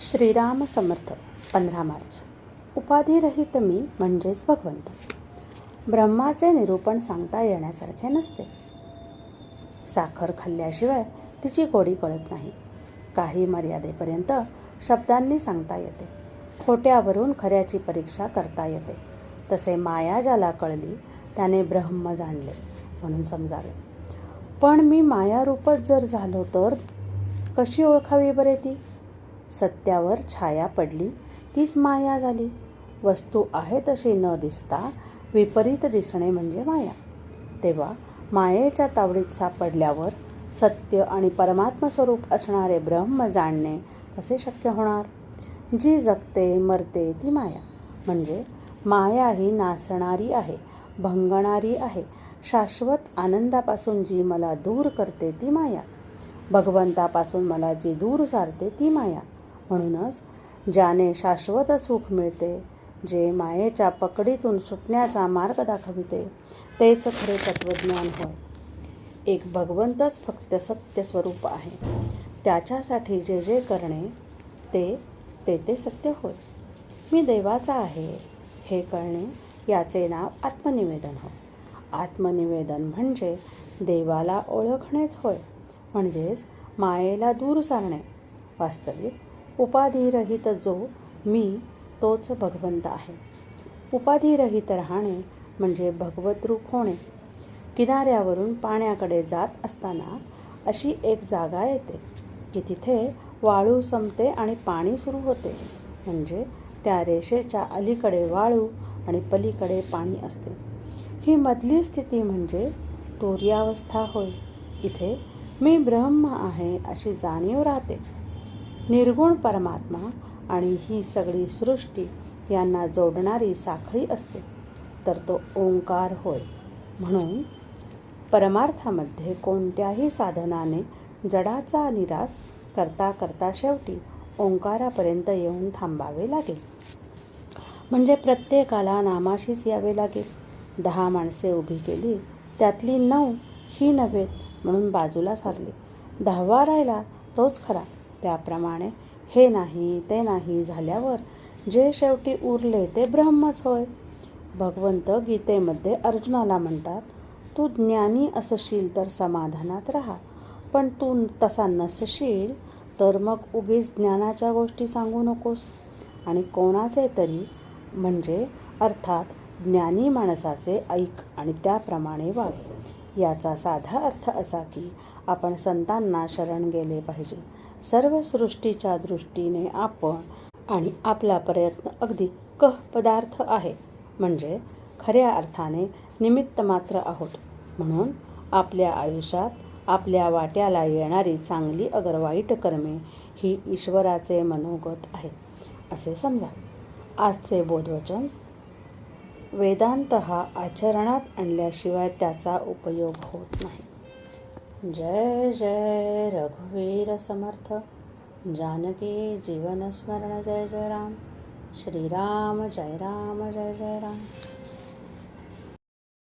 श्रीराम समर्थ पंधरा मार्च. उपाधिरहित मी म्हणजेच भगवंत. ब्रह्माचे निरूपण सांगता येण्यासारखे नसते. साखर खाल्ल्याशिवाय तिची गोडी कळत नाही. काही मर्यादेपर्यंत शब्दांनी सांगता येते. खोट्यावरून खऱ्याची परीक्षा करता येते. तसे माया ज्याला कळली त्याने ब्रह्म जाणले म्हणून समजावे. पण मी मायारूपच जर झालो तर कशी ओळखावी बरे ती? सत्यावर छाया पडली. तीच माया झाली. वस्तू आहे तशी न दिसता विपरीत दिसणे म्हणजे माया. तेव्हा मायेच्या तावडीत सापडल्यावर सत्य आणि परमात्म स्वरूप असणारे ब्रह्म जाणणे कसे शक्य होणार? जी जगते मरते ती माया. म्हणजे माया ही नासणारी आहे भंगणारी आहे. शाश्वत आनंदापासून जी मला दूर करते ती माया. भगवंतापासून मला जी दूर सारते ती माया. म्हणूनच ज्याने शाश्वत सुख मिळते जे मायेच्या पकडीतून सुटण्याचा मार्ग दाखविते तेच खरे तत्त्वज्ञान होय. एक भगवंतच फक्त सत्य स्वरूप आहे. त्याच्यासाठी जे जे करणे ते ते ते सत्य होय. मी देवाचा आहे हे कळणे याचे नाव आत्मनिवेदन होय. आत्मनिवेदन म्हणजे देवाला ओळखणेच होय. म्हणजेच मायेला दूर सारणे. वास्तविक उपाधिरहित जो मी तोच भगवंत आहे. उपाधिरहित राहणे म्हणजे भगवत रूप होणे. किनाऱ्यावरून पाण्याकडे जात असताना अशी एक जागा येते की तिथे वाळू संपते आणि पाणी सुरू होते. म्हणजे त्या रेषेच्या अलीकडे वाळू आणि पलीकडे पाणी असते. ही मधली स्थिती म्हणजे तुर्यावस्था होय. इथे मी ब्रह्म आहे अशी जाणीव राहते. निर्गुण परमात्मा आणि ही सगळी सृष्टी यांना जोडणारी साखळी असते. तर तो ओंकार होय. म्हणून परमार्थामध्ये कोणत्याही साधनाने जडाचा निरास करता करता शेवटी ओंकारापर्यंत येऊन थांबावे लागेल म्हणजे प्रत्येकाला नामाशीच यावे लागेल दहा माणसे उभी केली त्यातली नऊ ही नव्हेत म्हणून बाजूला सारली. दहावा राहिला तोच खरा. त्याप्रमाणे हे नाही ते नाही झाल्यावर जे शेवटी उरले ते ब्रह्मच होय. भगवंत गीतेमध्ये अर्जुनाला म्हणतात तू ज्ञानी असशील तर समाधानात राहा पण तू तसा नसशील तर मग उगीच ज्ञानाच्या गोष्टी सांगू नकोस. आणि कोणाचे तरी म्हणजे अर्थात ज्ञानी माणसाचे ऐक आणि त्याप्रमाणे वाग. याचा साधा अर्थ असा की आपण संतांना शरण गेले पाहिजे. सर्व सृष्टीच्या दृष्टीने आपण आणि आपला प्रयत्न अगदी कह पदार्थ आहे. म्हणजे खऱ्या अर्थाने निमित्त मात्र आहोत. म्हणून आपल्या आयुष्यात आपल्या वाट्याला येणारी चांगली अगर वाईट कर्मे ही ईश्वराचे मनोगत आहे. असे समजा. आजचे बोधवचन वेदांत हा आचरणात आणल्याशिवाय त्याचा उपयोग होत नाही. जय जय रघुवीर समर्थ. जानकी जीवन स्मरण जय जय राम. श्रीराम जय राम जय जय राम.